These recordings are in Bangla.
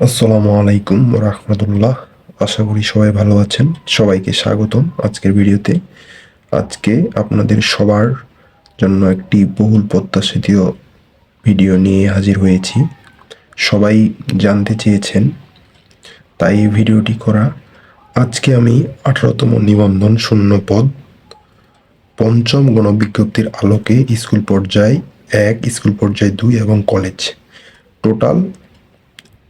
আসসালামু আলাইকুম রহমতুল্লাহ। আশা করি সবাই ভালো আছেন। সবাইকে স্বাগতম আজকের ভিডিওতে। আজকে আপনাদের সবার জন্য একটি বহুল প্রত্যাশিত ভিডিও নিয়ে হাজির হয়েছি। সবাই জানতে চেয়েছেন, তাই এই ভিডিওটি করা। আজকে আমি আঠারোতম নিবন্ধন শূন্য পদ, পঞ্চম গণবিজ্ঞপ্তির আলোকে স্কুল পর্যায় এক, স্কুল পর্যায় দুই এবং কলেজ। টোটাল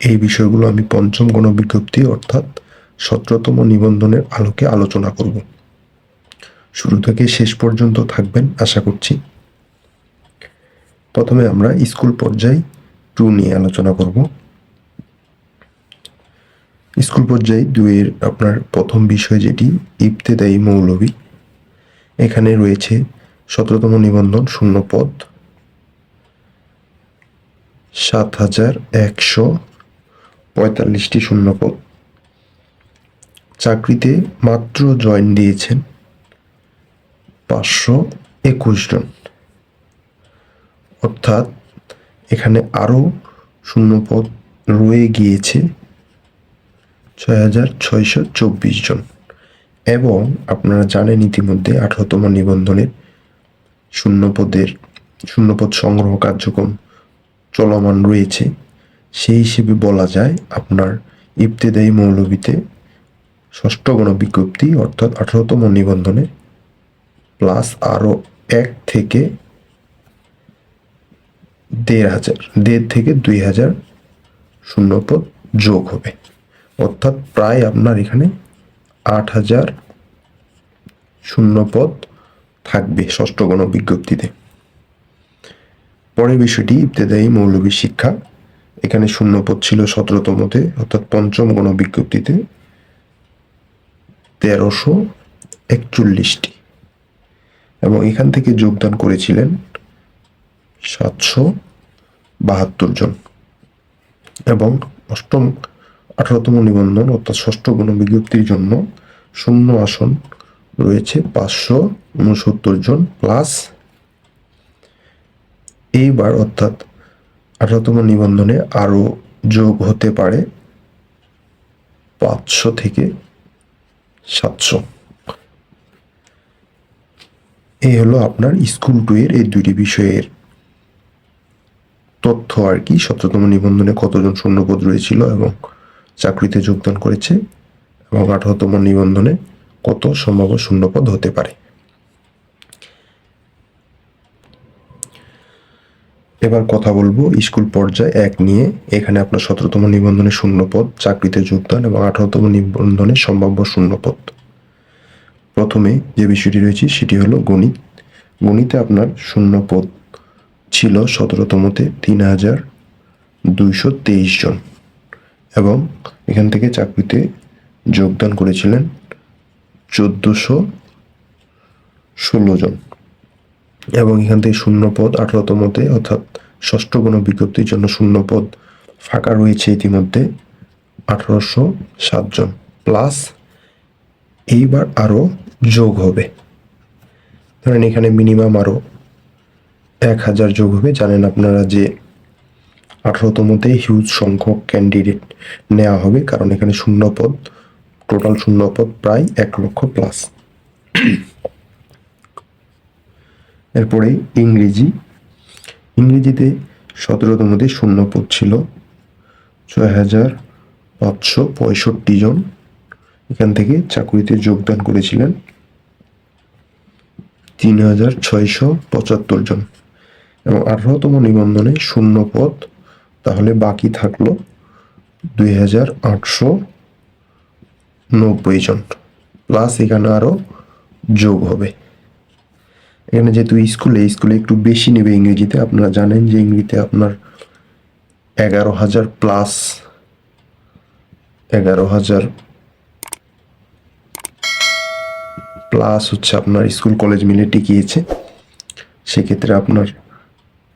এই বিষয়গুলো আমি পঞ্চম গণবিজ্ঞপ্তি অর্থাৎ সতেরোতম নিবন্ধনের আলোকে আলোচনা করব। শুরু থেকে শেষ পর্যন্ত থাকবেন, আশা করছি। প্রথমে আমরা স্কুল পর্যায় টু নিয়ে আলোচনা করব। স্কুল পর্যায়ে দুইয়ের আপনার প্রথম বিষয় যেটি, ইবতেদায়ী মৌলবী। এখানে রয়েছে সতেরোতম নিবন্ধন শূন্য পদ, সাত হাজার একশো পঁয়তাল্লিশটি শূন্যপদ। চাকরিতে মাত্র জয়েন দিয়েছেন পাঁচশো একুশ জন। অর্থাৎ এখানে আরও শূন্যপদ রয়ে গিয়েছে ছয় হাজার ছয়শো চব্বিশ জন। এবং আপনারা জানেন ইতিমধ্যে আঠারোতম নিবন্ধনের শূন্যপদের, শূন্যপদ সংগ্রহ কার্যক্রম চলমান রয়েছে। সেই হিসেবে বলা যায় আপনার ইবতেদায়ী মৌলবীতে ষষ্ঠ গণবিজ্ঞপ্তি অর্থাৎ আঠারোতম নিবন্ধনে প্লাস আরও এক থেকে দেড় হাজার, দেড় থেকে দুই হাজার শূন্যপদ যোগ হবে। অর্থাৎ প্রায় আপনার এখানে আট হাজার শূন্যপদ থাকবে ষষ্ঠ গণবিজ্ঞপ্তিতে। পরের বিষয়টি, ইবতেদায়ী মৌলবী শিক্ষা। এখানে শূন্যপদ ছিল সতেরোতমতে অর্থাৎ পঞ্চম গণবিজ্ঞপ্তিতে তেরোশো একচল্লিশটি। এবং এখান থেকে যোগদান করেছিলেন সাতশো বাহাত্তর জন। এবং অষ্টম, আঠারোতম নিবন্ধন, অর্থাৎ ষষ্ঠ গণবিজ্ঞপ্তির জন্য শূন্য আসন রয়েছে পাঁচশো উনসত্তর জন প্লাস এইবার অর্থাৎ আঠারোতম নিবন্ধনে আরও যোগ হতে পারে পাঁচশো থেকে সাতশো। এই হলো আপনার স্কুল টু এর এই দুটি বিষয়ের তথ্য আর কি। সতেরোতম নিবন্ধনে কতজন শূন্যপদ রয়েছিল এবং চাকরিতে যোগদান করেছে এবং আঠারোতম নিবন্ধনে কত সম্ভাব্য শূন্যপদ হতে পারে। এবার কথা বলব স্কুল পর্যায়ে এক নিয়ে। এখানে আপনার সতেরোতম নিবন্ধনে শূন্যপদ, চাকরিতে যোগদান এবং আঠারোতম নিবন্ধনে সম্ভাব্য শূন্যপদ। প্রথমে যে বিষয়টি রয়েছে সেটি হলো গণিত। গণিতে আপনার শূন্যপদ ছিল সতেরোতমতে তিন হাজার দুইশো তেইশ জন এবং এখান থেকে চাকরিতে যোগদান করেছিলেন চোদ্দোশো ষোলো জন এবং এখান থেকে শূন্য পদ আঠারোতমতে অর্থাৎ ষষ্ঠ কোনো বিজ্ঞপ্তির জন্য শূন্য পদ ফাঁকা রয়েছে ইতিমধ্যে, আঠারোশো সাতজন প্লাস এইবার আরও যোগ হবে। ধরেন এখানে মিনিমাম আরও এক হাজার যোগ হবে। জানেন আপনারা যে আঠারোতমতে হিউজ সংখ্যক ক্যান্ডিডেট নেওয়া হবে, কারণ এখানে শূন্য পদ টোটাল শূন্য পদ প্রায় এক লক্ষ প্লাস এরপরে ইংরেজি ইংরেজিতে সতেরোতমতে শূন্য পদ ছিল ছয় হাজার পাঁচশো পঁয়ষট্টি জন এখান থেকে চাকরিতে যোগদান করেছিলেন। তিন হাজার ছয়শো পঁচাত্তর জন। এবং আঠারোতম নিবন্ধনে শূন্য পদ তাহলে বাকি থাকল দুই হাজার আটশো নব্বই জন। প্লাস এখানে আরও যোগ হবে। এখানে যেহেতু স্কুলে স্কুলে একটু বেশি নেবে ইংরেজিতে, আপনারা জানেন যে ইংরেজিতে আপনার এগারো হাজার প্লাস এগারো হাজার প্লাস হচ্ছে আপনার স্কুল কলেজ মিলে টিকিয়েছে। সেক্ষেত্রে আপনার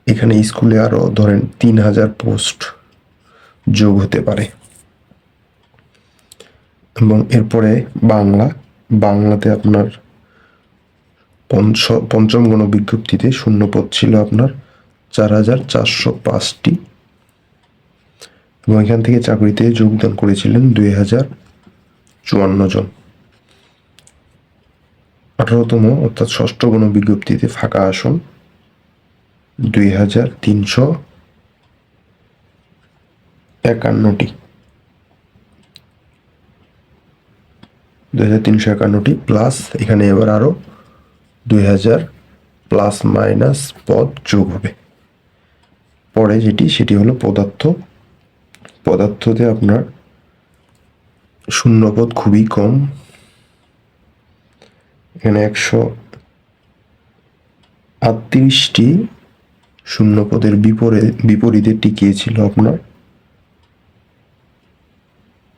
এখানে স্কুলে আরও ধরেন তিন হাজার পোস্ট যোগ হতে পারে। এবং এরপরে বাংলা, বাংলাতে আপনার পঞ্চ, পঞ্চম গণবিজ্ঞপ্তিতে শূন্যপদ ছিল আপনার চার হাজার চারশো পাঁচটি। এবং এখান থেকে চাকরিতে যোগদান করেছিলেন দুই হাজার চুয়ান্ন জন। আঠারোতম অর্থাৎ ষষ্ঠ গণ বিজ্ঞপ্তিতে ফাঁকা আসন দুই হাজার তিনশো একান্নটি। দুই হাজার তিনশো একান্নটি প্লাস এখানে এবার আরও দুই হাজার প্লাস মাইনাস পদ যোগ হবে। পরে যেটি, সেটি হলো পদার্থ। পদার্থতে আপনার শূন্যপদ খুবই কম। এখানে একশো আটত্রিশটি শূন্যপদের বিপরীতে বিপরীতে টিকিয়েছিল আপনার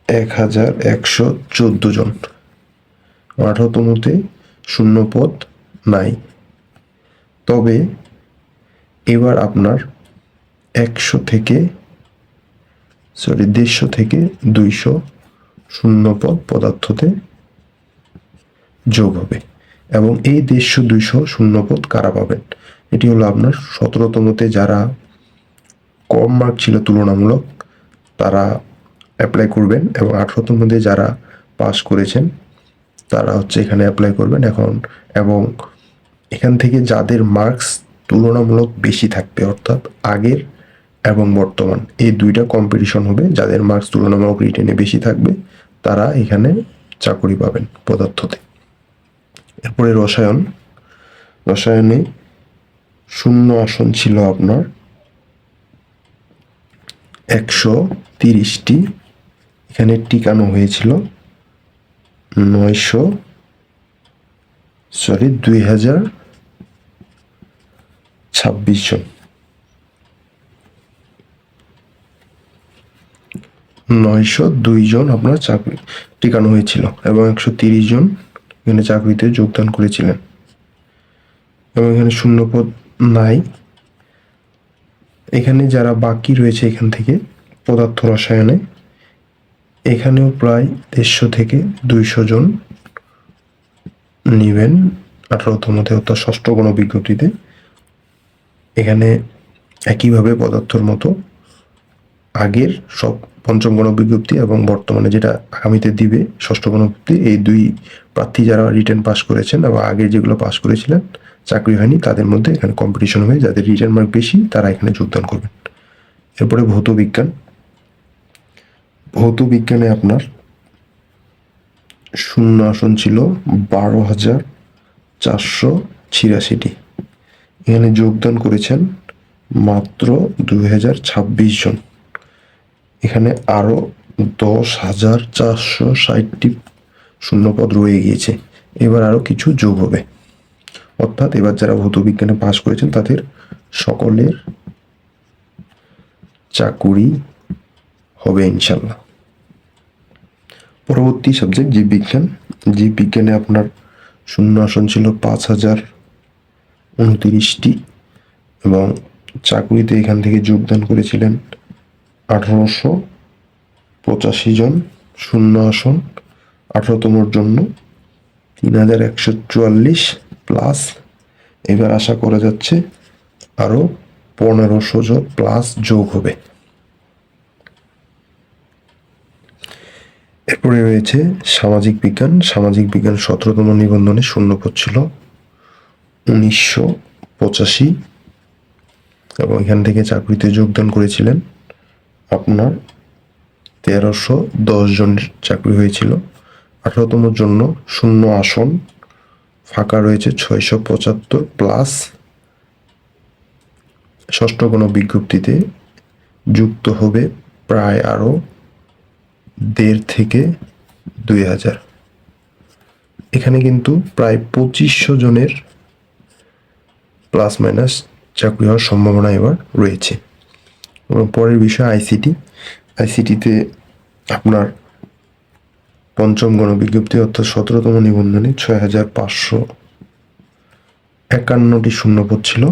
এক হাজার একশো চোদ্দ জন। আঠারোতমতে শূন্যপদ নাই। তবে এবার আপনার একশো থেকে সরি দেড়শো থেকে দুইশো শূন্যপদ পদার্থতে যোগ হবে এবং এই দেড়শো, দুইশো শূন্যপদ কারা পাবেন? এটি হলো আপনার সতেরোতমতে যারা কম মার্ক ছিল তুলনামূলক, তারা অ্যাপ্লাই করবেন এবং আঠেরোতম মধ্যে যারা পাস করেছেন, তারা হচ্ছে এখানে অ্যাপ্লাই করবেন এখন এবং এখান থেকে যাদের মার্কস তুলনামূলক বেশি থাকবে, অর্থাৎ আগের এবং বর্তমান, এই দুইটা কম্পিটিশন হবে। যাদের মার্কস তুলনামূলক রিটেনে বেশি থাকবে, তারা এখানে চাকরি পাবেন পদার্থতে। এরপরে রসায়ন। রসায়নে শূন্য আসন ছিল আপনার একশো তিরিশটি। এখানে টিকানো হয়েছিল নয়শো, সরি, দুই হাজার ছাব্বিশ জন। নয়শো দুই জন আপনার চাকরি টিকানো হয়েছিল এবং একশো তিরিশ জন এখানে চাকরিতে যোগদান করেছিলেন। এবং এখানে শূন্যপদ নাই। এখানে যারা বাকি রয়েছে এখান থেকে পদার্থ রসায়নে, এখানেও প্রায় দেড়শো থেকে দুইশো জন নিবেন আঠারোতমতে অর্থাৎ ষষ্ঠ গণ বিজ্ঞপ্তিতে। এখানে একইভাবে পদার্থর মতো আগের সব পঞ্চম গণ বিজ্ঞপ্তি এবং বর্তমানে যেটা আগামীতে দিবে ষষ্ঠ গণ বিজ্ঞপ্তি এই দুই প্রার্থী যারা রিটার্ন পাস করেছেন এবং আগের যেগুলো পাস করেছিলেন, চাকরি হয়নি, তাদের মধ্যে এখানে কম্পিটিশন হয়ে যাদের রিটার্ন মার্ক বেশি, তারা এখানে যোগদান করবেন। এরপরে ভৌত বিজ্ঞান। ভৌত বিজ্ঞানে আপনার শূন্য আসন ছিল বারো হাজার চারশো ছিয়াশিটি। এখানে যোগদান করেছেন মাত্র দুই হাজার ছাব্বিশ জন। এখানে আরও দশ হাজার চারশো ষাটটি শূন্যপদ রয়ে গিয়েছে। এবার আরও কিছু যোগ হবে। অর্থাৎ এবার যারা ভৌত বিজ্ঞানে পাশ করেছেন, তাদের সকলের চাকুরি হবে ইনশাল্লাহ পরবর্তী সাবজেক্ট জীববিজ্ঞান। জীববিজ্ঞানে আপনার শূন্য আসন ছিল পাঁচ হাজার উনতিরিশটি এবং চাকুরিতে এখান থেকে যোগদান করেছিলেন আঠারোশো পঁচাশি জন শূন্য আসন আঠারোতমর জন্য তিন হাজার একশো চুয়াল্লিশ প্লাস। এবার আশা করা যাচ্ছে আরও পনেরোশো জন প্লাস যোগ হবে। এরপরে রয়েছে সামাজিক বিজ্ঞান। সামাজিক বিজ্ঞান সতেরোতম নিবন্ধনে শূন্যপদ ছিল। উনিশশো পঁচাশি এবং এখান থেকে চাকরিতে যোগদান করেছিলেন। আপনার তেরোশো দশ জনের চাকরি হয়েছিল। আঠারোতমের জন্য শূন্য আসন ফাঁকা রয়েছে ছয়শো পঁচাত্তর প্লাস ষষ্ঠ কোনো বিজ্ঞপ্তিতে যুক্ত হবে প্রায় আরও দেড় থেকে দুই হাজার। এখানে কিন্তু প্রায় পঁচিশশো জনের প্লাস মাইনাস চাকরি হওয়ার সম্ভাবনা এবার রয়েছে। এবং পরের বিষয় আইসিটি। আইসিটিতে আপনার পঞ্চম গণবিজ্ঞপ্তি অর্থাৎ সতেরোতম নিবন্ধনে ছয় হাজার পাঁচশো একান্নটি শূন্যপদ ছিল।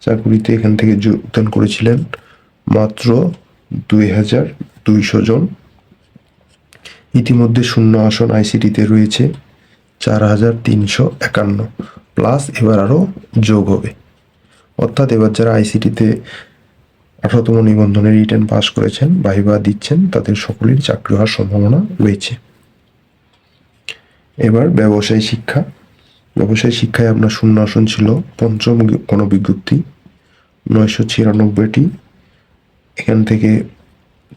চাকুরিতে এখান থেকে যোগদান করেছিলেন মাত্র দুই হাজার দুইশো জন। ইতিমধ্যে শূন্য আসন আইসিটিতে রয়েছে, চার হাজার তিনশো একান্ন। প্লাস এবার আরও যোগ হবে। অর্থাৎ এবার যারা আইসিটিতে আঠারোতম নিবন্ধনে রিটার্ন পাস করেছেন ভাইবা দিচ্ছেন, তাদের সকলের চাকরি হওয়ার সম্ভাবনা রয়েছে। এবার ব্যবসায় শিক্ষা। ব্যবসায় শিক্ষায় আপনার শূন্য আসন ছিল পঞ্চম গণবিজ্ঞপ্তি নয়শো ছিয়ানব্বইটি। এখান থেকে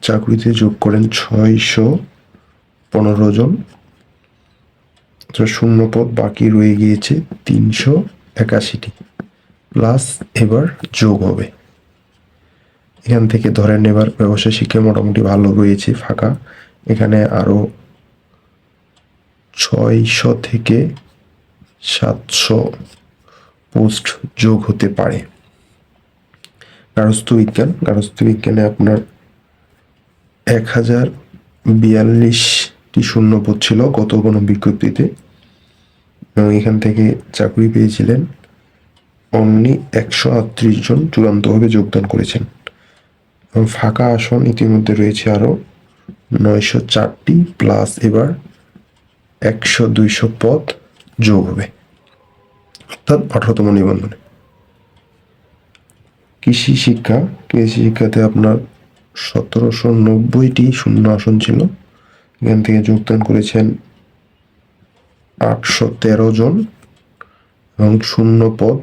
চাকরিতে যোগ করেন ছয়শো পনেরো জন। শূন্য পদ বাকি রয়ে গিয়েছে তিনশো একাশিটি। প্লাস এবার যোগ হবে। এখান থেকে ধরেন এবার ব্যবসায় শিক্ষা মোটামুটি ভালো রয়েছে, ফাঁকা। এখানে আরও ছয়শো থেকে সাতশো পোস্ট যোগ হতে পারে। গার্হস্থ্য বিজ্ঞান। গার্হস্থ্য বিজ্ঞানে আপনার এক হাজার বিয়াল্লিশ বিয়াল্লিশটি শূন্য পদ ছিল গত কোনো বিজ্ঞপ্তিতে। এবং এখান থেকে চাকরি পেয়েছিলেন। অমনি একশো আটত্রিশ জন চূড়ান্তভাবে যোগদান করেছেন। এবং ফাঁকা আসন ইতিমধ্যে রয়েছে আরও নয়শো চারটি, প্লাস এবার একশো দুইশো পদ যোগ হবে। অর্থাৎ আঠারোতম নিবন্ধনে। কৃষি শিক্ষা, কৃষি শিক্ষাতে আপনার সতেরোশো নব্বইটি শূন্য আসন ছিল। এখান থেকে যোগদান করেছেন আটশো তেরো জন এবং শূন্য পদ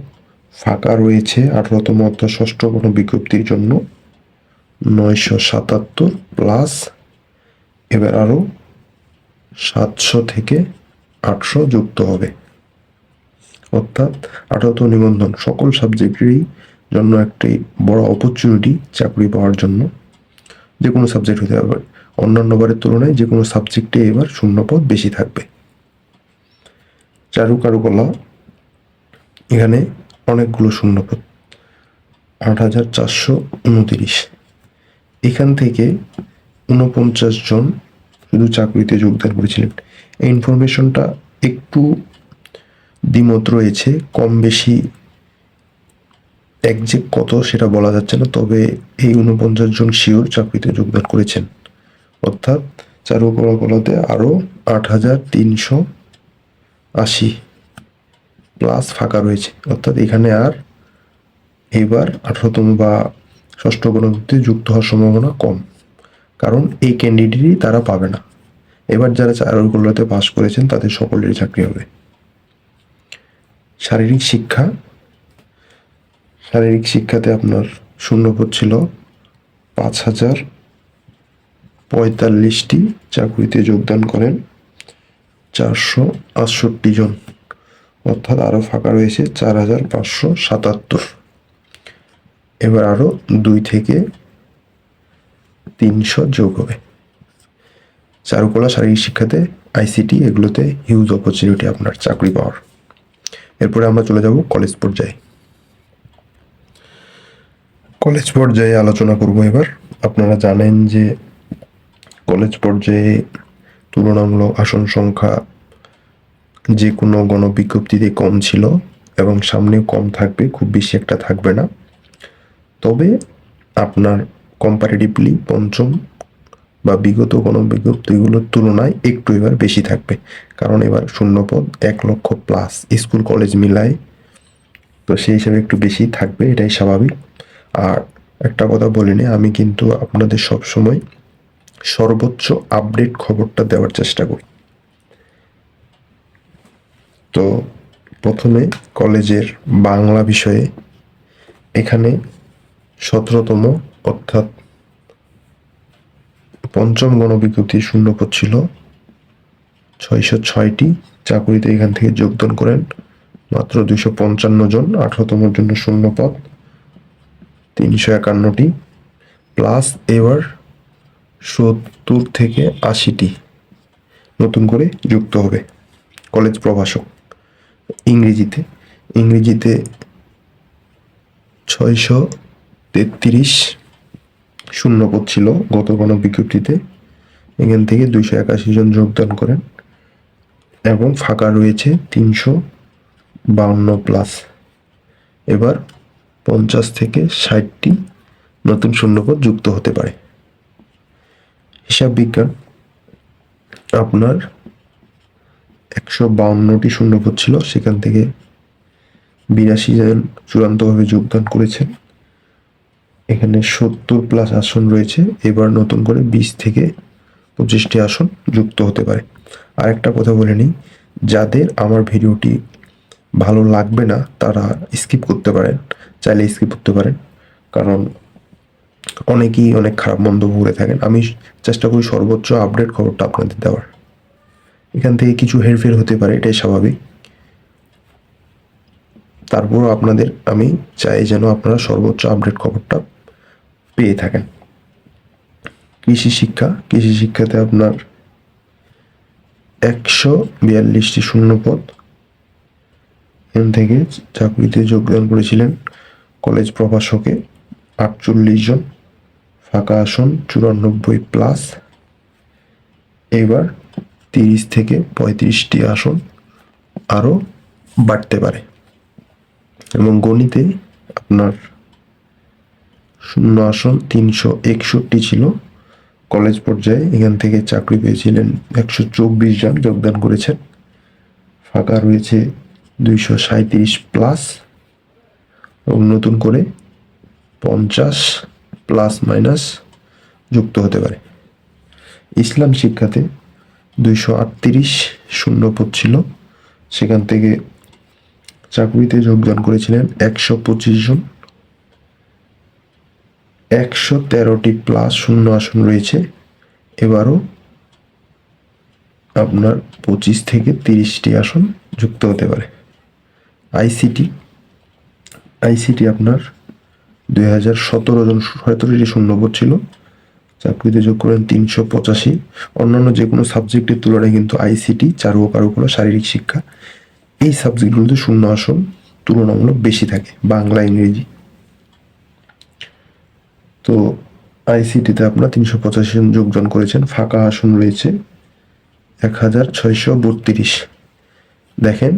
ফাঁকা রয়েছে। আঠারোতম অর্থাৎ ষষ্ঠ কোনো বিজ্ঞপ্তির জন্য নয়শো সাতাত্তর প্লাস। এবার আরও সাতশো থেকে আটশো যুক্ত হবে। অর্থাৎ আঠারোতম নিবন্ধন সকল সাবজেক্টেরই জন্য একটি বড় অপরচুনিটি চাকরি পাওয়ার জন্য। যে কোনো সাবজেক্ট হতে পারে। অন্যান্য বারের তুলনায় যে কোনো সাবজেক্টে এবার শূন্যপদ বেশি থাকবে। চারু কারুকলা, এখানে অনেকগুলো শূন্যপদ। আট হাজার চারশো উনতিরিশ। এখান থেকে উনপঞ্চাশ জন শুধু চাকরিতে যোগদান করেছিলেন। এই ইনফরমেশনটা একটু দ্বিমত রয়েছে, কম বেশি একজ্যাক্ট কত সেটা বলা যাচ্ছে না, তবে এই উনপঞ্চাশ জন শিওর চাকরিতে যোগদান করেছেন। অর্থাৎ চারুকলাতে আরও আট হাজার তিনশো আশি প্লাস ফাঁকা রয়েছে। অর্থাৎ এখানে আর এবার আঠারোতম বা ষষ্ঠ গণভুক্তি যুক্ত হওয়ার সম্ভাবনা কম। কারণ এই ক্যান্ডিডেটই তারা পাবে না। এবার যারা চারুকলাতে পাস করেছেন, তাদের সকলেরই চাকরি হবে। শারীরিক শিক্ষা। শারীরিক শিক্ষাতে আপনার শূন্যপদ ছিল পাঁচ হাজার পঁয়তাল্লিশটি চাকরিতে যোগদান করেন চারশো আটষট্টি জন। অর্থাৎ আরও ফাঁকা রয়েছে চার হাজার পাঁচশো সাতাত্তর। এবার আরও দুই থেকে তিনশো যোগ হবে। চারুকলা, শারীরিক শিক্ষাতে আইসিটি এগুলোতে হিউজ অপরচুনিটি আপনার চাকরি পাওয়ার। এরপরে আমরা চলে যাব কলেজ পর্যায়ে। কলেজ পর্যায়ে আলোচনা করব এবার। আপনারা জানেন যে কলেজ পর্যায়ে তুলনামূলক আসন সংখ্যা যে কোনো গণবিজ্ঞপ্তিতে কম ছিল এবং সামনেও কম থাকবে, খুব বেশি একটা থাকবে না। তবে আপনার কম্পারেটিভলি পঞ্চম বা বিগত গণবিজ্ঞপ্তিগুলোর তুলনায় একটু এবার বেশি থাকবে। কারণ এবার শূন্যপদ এক লক্ষ প্লাস স্কুল কলেজ মিলায়, তো সেই হিসাবে একটু বেশি থাকবে, এটাই স্বাভাবিক। আর একটা কথা বলিনি, আমি কিন্তু আপনাদের সব সময় সর্বোচ্চ আপডেট খবরটা দেওয়ার চেষ্টা করি। তো প্রথমে কলেজের বাংলা বিষয়ে এখানে সতেরোতম অর্থাৎ পঞ্চম গণবিজ্ঞপ্তি শূন্যপদ ছিল। ছয়শো ছয়টি চাকুরিতে এখান থেকে যোগদান করেন। মাত্র দুশো পঞ্চান্ন জন, আঠারোতমের জন্য শূন্যপদ। তিনশো একান্নটি। প্লাস এবার সত্তর থেকে আশিটি নতুন করে যুক্ত হবে। কলেজ প্রভাষক ইংরেজিতে। ইংরেজিতে ছয়শো তেত্রিশ শূন্যপদ ছিল গত কোনো বিজ্ঞপ্তিতে এখান থেকে দুইশো একাশি জন যোগদান করেন এবং ফাঁকা রয়েছে তিনশো বাউন্ন প্লাস। এবার পঞ্চাশ থেকে ষাটটি নতুন শূন্যপদ যুক্ত হতে পারে। হিসাব বিজ্ঞান, আপনার একশো বাউন্নটি শূন্যপদ ছিল, সেখান থেকে বিরাশি জন চূড়ান্তভাবে যোগদান করেছেন। এখানে সত্তর প্লাস আসন রয়েছে, এবার নতুন করে বিশ থেকে পঁচিশটি আসন যুক্ত হতে পারে। আরেকটা কথা বলে নিই, যাদের আমার ভিডিওটি ভালো লাগবে না, তারা স্কিপ করতে পারেন, চাইলে স্কিপ করতে পারেন। কারণ অনেকেই অনেক খারাপ মন্তব্য করে থাকেন। আমি চেষ্টা করি সর্বোচ্চ আপডেট খবরটা আপনাদের দেওয়ার। এখান থেকে কিছু হেরফের হতে পারে, এটাই স্বাভাবিক। তারপরও আপনাদের আমি চাই যেন আপনারা সর্বোচ্চ আপডেট খবরটা পেয়ে থাকেন। কৃষি শিক্ষা, কৃষি শিক্ষাতে আপনার একশো বিয়াল্লিশটি শূন্যপদ। এখান থেকে চাকরিতে যোগদান করেছিলেন কলেজ প্রভাষকে আটচল্লিশ জন। ফাঁকা আসন চুরানব্বই প্লাস এবার তিরিশ থেকে পঁয়ত্রিশটি আসন আরও বাড়তে পারে। এবং গণিতে আপনার শূন্য আসন তিনশো একষট্টি ছিল। কলেজ পর্যায়ে এখান থেকে চাকরি পেয়েছিলেন একশো চব্বিশ জন যোগদান করেছেন। ফাঁকা রয়েছে দুইশো সাঁত্রিশ প্লাস এবং নতুন করে পঞ্চাশ প্লাস মাইনাস যুক্ত হতে পারে। ইসলাম শিক্ষাতে দুইশো আটত্রিশ শূন্যপদ ছিল। সেখান থেকে চাকরিতে যোগদান করেছিলেন একশো পঁচিশ জন। একশো তেরোটি প্লাস শূন্য আসন রয়েছে। এবারও আপনার পঁচিশ থেকে তিরিশটি আসন যুক্ত হতে পারে। আইসিটি আইসিটি আপনার দুই হাজার সতেরো জন শূন্যপদ ছিল। চাকরিতে যোগ করেন তিনশো পঁচাশি। অন্যান্য যে কোনো সাবজেক্টের তুলনায় কিন্তু আইসিটি, চারু ও কারুকলা, শারীরিক শিক্ষা, এই সাবজেক্টগুলোতে শূন্য আসন তুলনামূলক বেশি থাকে, বাংলা, ইংরেজি। তো আইসিটিতে আপনার তিনশো পঁচাশি জন যোগদান করেছেন, ফাঁকা আসন রয়েছে এক হাজার ছয়শো বত্রিশ। দেখেন,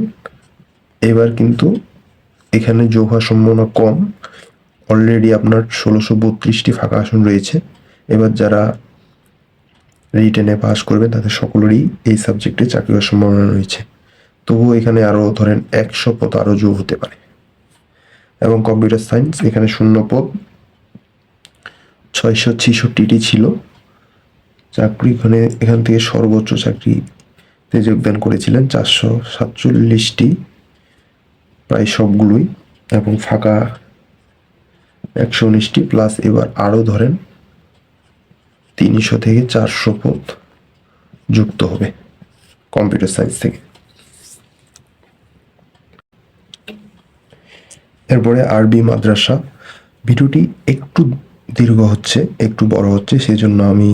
এবার কিন্তু এখানে যোগ হওয়ার সম্ভাবনা কম। অলরেডি আপনার ষোলোশো বত্রিশটি ফাঁকা আসন রয়েছে। এবার যারা রিটেনে পাস করবেন, তাদের সকলেরই এই সাবজেক্টে চাকরি হওয়ার সম্ভাবনা রয়েছে। তবুও এখানে আরও ধরেন একশো পদ আরও যোগ হতে পারে। এবং কম্পিউটার সায়েন্স এখানে শূন্য পদ, ছয়শো ছেষট্টিটি ছিল। চাকরি এখানে, এখান থেকে সর্বোচ্চ চাকরিতে যোগদান করেছিলেন চারশো সাতচল্লিশটি। প্রায় সবগুলোই এবং ফাঁকা একশো উনিশটি প্লাস এবার আরও ধরেন তিনশো থেকে চারশো পদ যুক্ত হবে কম্পিউটার সায়েন্স থেকে। এরপরে আরবি মাদ্রাসা। ভিডিওটি একটু দীর্ঘ হচ্ছে, একটু বড় হচ্ছে সেই জন্য আমি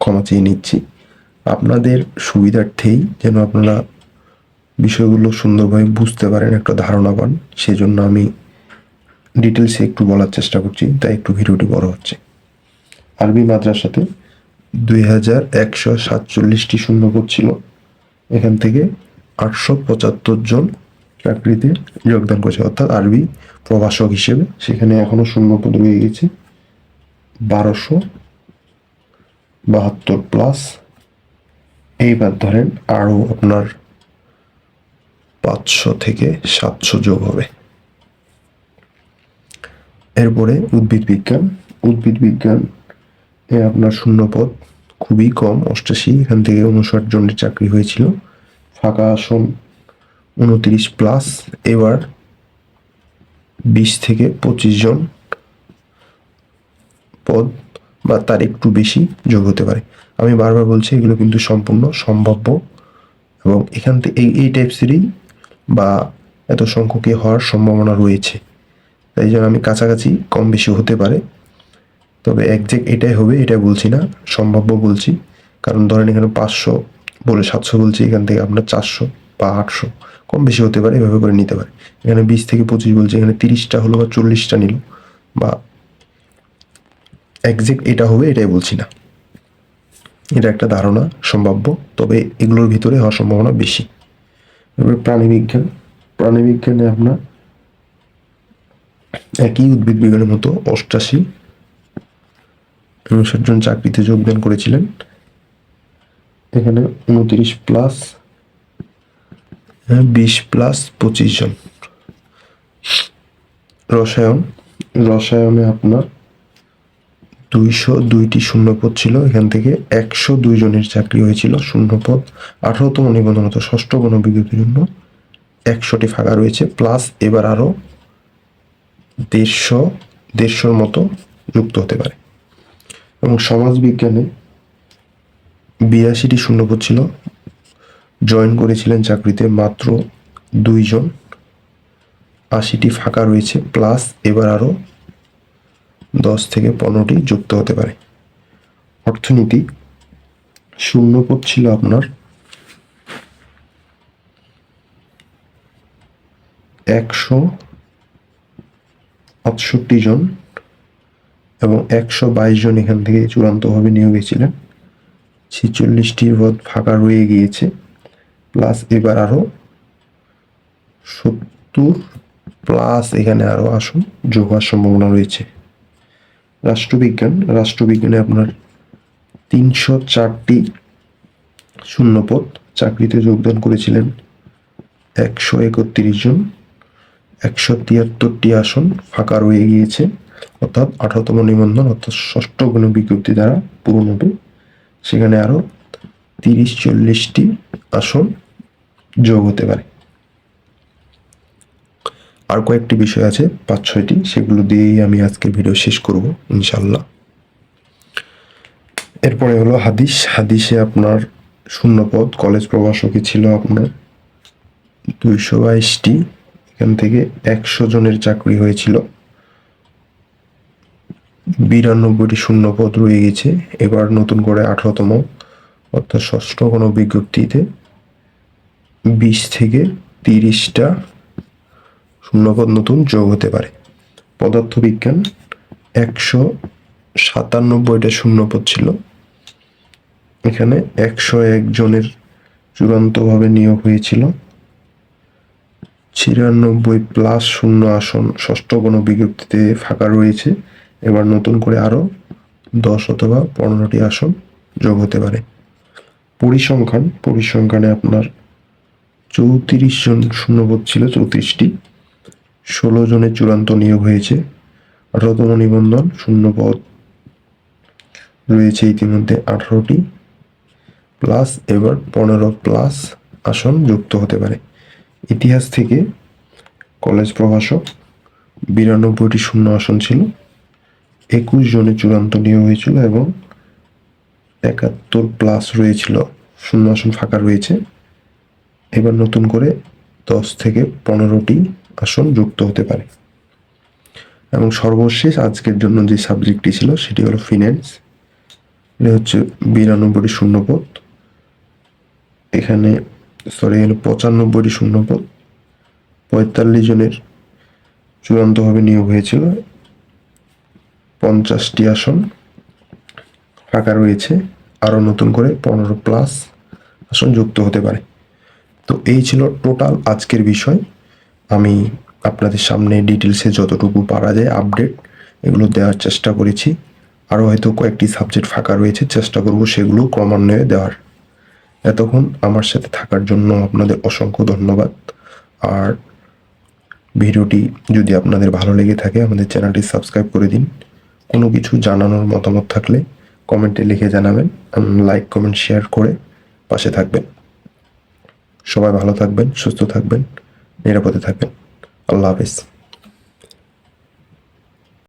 ক্ষমা চেয়ে নিচ্ছি। আপনাদের সুবিধার্থেই যেন আপনারা বিষয়গুলো সুন্দরভাবে বুঝতে পারেন, একটা ধারণা পান, সেজন্য আমি ডিটেলসে একটু বলার চেষ্টা করছি, তাই একটু ভিডিওটি বড় হচ্ছে। আরবি মাদ্রাসাতে দুই হাজার একশো সাতচল্লিশটি শূন্যপদ ছিল। এখান থেকে আটশো পঁচাত্তর জন চাকরিতে যোগদান করেছে, অর্থাৎ আরবি প্রভাষক হিসেবে। সেখানে এখনও শূন্যপদ রয়ে গেছে। বারোশো বাহাত্তর প্লাস এইবার ধরেন আরও আপনার পাঁচশো থেকে সাতশো যোগ হবে। এরপরে উদ্ভিদ বিজ্ঞান। উদ্ভিদ বিজ্ঞান এ আপনার শূন্যপদ, খুবই কম, অষ্টাশি, এখান থেকে উনষাট জনের চাকরি হয়েছিল। ফাঁকা আসন উনত্রিশ প্লাস এবার বিশ থেকে পঁচিশ জন পদ বা তার একটু বেশি যোগ হতে পারে। আমি বারবার বলছি, এগুলো কিন্তু সম্পূর্ণ সম্ভাব্য এবং এখান থেকে এই এই টাইপসেরই বা এত সংখ্যকে হওয়ার সম্ভাবনা রয়েছে। তাই জন্য আমি কাছাকাছি কম বেশি হতে পারে। তবে একজ্যাক্ট এটাই হবে এটা বলছি না, সম্ভাব্য বলছি। কারণ ধরেন এখানে পাঁচশো বলে সাতশো বলছি, এখান থেকে আপনার চারশো বা আটশো, কম বেশি হতে পারে, এভাবে করে নিতে পারে। এখানে বিশ থেকে পঁচিশ বলছে, এখানে তিরিশটা হলো বা চল্লিশটা নিল, বা একজ্যাক্ট এটা হবে, এটাই বলছি না। এটা একটা ধারণা, সম্ভাব্য, তবে এগুলোর ভিতরে হওয়ার সম্ভাবনা বেশি। প্রাণীবিজ্ঞান প্রাণীবিজ্ঞানে আপনার একই উদ্ভিদ বিজ্ঞানের মতো অষ্টাশি উনষাট জন চাকরিতে যোগদান করেছিলেন। এখানে উনত্রিশ প্লাস বিশ প্লাস পঁচিশ জন। রসায়ন, রসায়নে আপনার দুইশো দুইটি শূন্যপদ ছিল। এখান থেকে একশো দুই জনের চাকরি হয়েছিল। শূন্যপদ আঠারোতম নিবন্ধন হতো ষষ্ঠ গণবিজ্ঞপ্তির জন্য একশোটি ফাঁকা রয়েছে। প্লাস এবার আরও দেড়শো, দেড়শোর মতো যুক্ত হতে পারে। এবং সমাজবিজ্ঞানে বিরাশিটি শূন্যপদ ছিল। জয়েন করেছিলেন চাকরিতে মাত্র দুইজন। আশিটি ফাঁকা রয়েছে, প্লাস এবার আরও দশ থেকে পনেরোটি যুক্ত হতে পারে। অর্থনীতি, শূন্যপদ ছিল আপনার একশো আটষট্টি জন এবং একশো বাইশ জন এখান থেকে চূড়ান্তভাবে নিয়োগ হয়েছিলেন ছেচল্লিশটি পদ ফাঁকা রয়ে গিয়েছে। প্লাস এবার আরও সত্তর প্লাস এখানে আরও আসন, যোগ হওয়ার সম্ভাবনা রয়েছে। রাষ্ট্রবিজ্ঞান, রাষ্ট্রবিজ্ঞানে আপনার তিনশো চারটি শূন্যপদ। চাকরিতে যোগদান করেছিলেন একশো একত্রিশ জন। একশো তিয়াত্তরটি আসন ফাঁকা রয়ে গিয়েছে, অর্থাৎ আঠারোতম নিবন্ধন, অর্থাৎ ষষ্ঠ গণ বিজ্ঞপ্তি দ্বারা পূরণ হবে। সেখানে আরও তিরিশ চল্লিশটি আসন যোগ হতে পারে। আর কয়েকটি বিষয় আছে, পাঁচ ছয়টি, সেগুলো দিয়েই আমি আজকের ভিডিও শেষ করব ইনশাল্লাহ এরপরে হলো হাদিস। হাদিসে আপনার শূন্যপদ, কলেজ প্রভাষকে ছিল আপনার দুইশো বাইশটি। এখান থেকে একশো জনের চাকরি হয়েছিল। বিরানব্বইটি শূন্যপদ রয়ে গেছে। এবার নতুন করে আঠারোতম, অর্থাৎ ষষ্ঠ কোনো বিজ্ঞপ্তিতে বিশ থেকে তিরিশটা শূন্যপদ নতুন যোগ হতে পারে। পদার্থবিজ্ঞান একশো সাতানব্বইটা শূন্যপদ ছিল। এখানে একশো একজনের চূড়ান্তভাবে নিয়োগ হয়েছিল। ছিয়ানব্বই প্লাস শূন্য আসন ষষ্ঠ কোনো বিজ্ঞপ্তিতে ফাঁকা রয়েছে। এবার নতুন করে আরও দশ অথবা পনেরোটি আসন যোগ হতে পারে। পরিসংখ্যান, পরিসংখ্যানে আপনার চৌত্রিশ জন শূন্যপদ ছিল, চৌত্রিশটি। ষোলো জনের চূড়ান্ত নিয়োগ হয়েছে। আঠারোতম নিবন্ধন, শূন্যপদ রয়েছে ইতিমধ্যে আঠারোটি। প্লাস এবার পনেরো প্লাস আসন যুক্ত হতে পারে। ইতিহাস থেকে কলেজ প্রভাষক বিরানব্বইটি শূন্য আসন ছিল, একুশ জনের চূড়ান্ত নিয়োগ হয়েছিল এবং একাত্তর প্লাস রয়েছিল, শূন্য আসন ফাঁকা রয়েছে। এবার নতুন করে দশ থেকে পনেরোটি আসন যুক্ত হতে পারে। এবং সর্বশেষ আজকের জন্য যে সাবজেক্টটি ছিল, সেটি হলো ফিন্যান্স এটা হচ্ছে বিরানব্বইটি শূন্যপদ। এখানে সরি হলো পঁচানব্বইটি শূন্যপদ। পঁয়তাল্লিশ জনের চূড়ান্তভাবে নিয়োগ হয়েছিল। পঞ্চাশটি আসন ফাঁকা রয়েছে। আরও নতুন করে পনেরো প্লাস আসন যুক্ত হতে পারে। তো এই ছিল টোটাল আজকের বিষয়। আমি আপনাদের সামনে ডিটেলসে যতটুকু পারা যায় আপডেট এগুলো দেওয়ার চেষ্টা করেছি। আরও হয়তো কয়েকটি সাবজেক্ট ফাঁকা রয়েছে, চেষ্টা করব সেগুলো ক্রমান্বয়ে দেওয়ার। এতক্ষণ আমার সাথে থাকার জন্য আপনাদের অসংখ্য ধন্যবাদ। আর ভিডিওটি যদি আপনাদের ভালো লেগে থাকে, আমাদের চ্যানেলটি সাবস্ক্রাইব করে দিন। কোনো কিছু জানানোর মতামত থাকলে কমেন্টে লিখে জানাবেন। লাইক কমেন্ট শেয়ার করে পাশে থাকবেন। সবাই ভালো থাকবেন, সুস্থ থাকবেন, নিরাপদে থাকবেন। আল্লাহ হাফিজ।